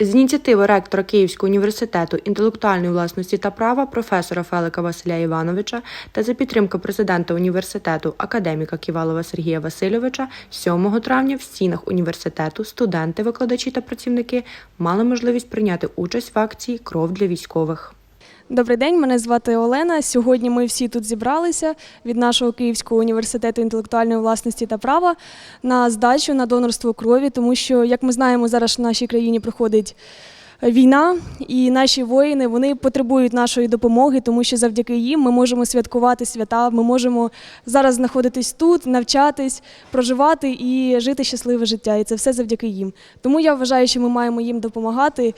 З ініціативи ректора Київського університету інтелектуальної власності та права професора Фелика Василя Івановича та за підтримки президента університету академіка Ківалова Сергія Васильовича 7 травня в стінах університету студенти, викладачі та працівники мали можливість прийняти участь в акції Кров для військових. Добрий день, мене звати Олена. Сьогодні ми всі тут зібралися від нашого Київського університету інтелектуальної власності та права на здачу на донорство крові, тому що, як ми знаємо, зараз в нашій країні проходить війна, і наші воїни вони потребують нашої допомоги, тому що завдяки їм ми можемо святкувати свята. Ми можемо зараз знаходитись тут, навчатись, проживати і жити щасливе життя. І це все завдяки їм. Тому я вважаю, що ми маємо їм допомагати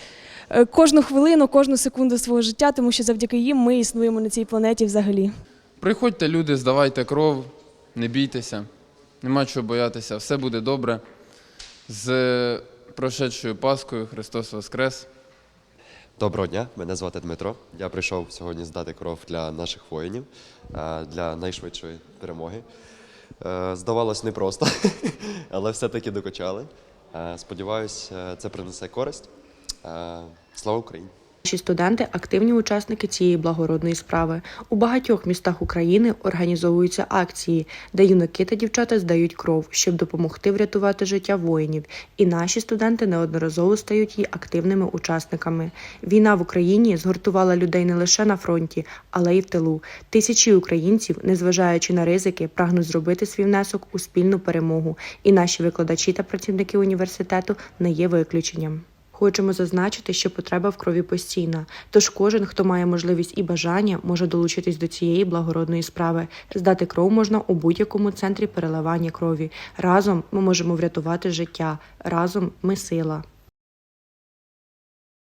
е, кожну хвилину, кожну секунду свого життя, тому що завдяки їм ми існуємо на цій планеті взагалі. Приходьте, люди, здавайте кров, не бійтеся, нема чого боятися, все буде добре. З прошедшою Паскою Христос Воскрес! Доброго дня, мене звати Дмитро. Я прийшов сьогодні здати кров для наших воїнів е, для найшвидшої перемоги. Е, Здавалось непросто, але все-таки докачали. Е, Сподіваюсь, це принесе користь. Слава Україні! Наші студенти активні учасники цієї благородної справи. У багатьох містах України організовуються акції, де юнаки та дівчата здають кров, щоб допомогти врятувати життя воїнів. І наші студенти неодноразово стають її активними учасниками. Війна в Україні згуртувала людей не лише на фронті, але й в тилу. Тисячі українців, незважаючи на ризики, прагнуть зробити свій внесок у спільну перемогу. І наші викладачі та працівники університету не є виключенням. Хочемо зазначити, що потреба в крові постійна, тож кожен, хто має можливість і бажання, може долучитись до цієї благородної справи. Здати кров можна у будь-якому центрі переливання крові. Разом ми можемо врятувати життя. Разом ми сила.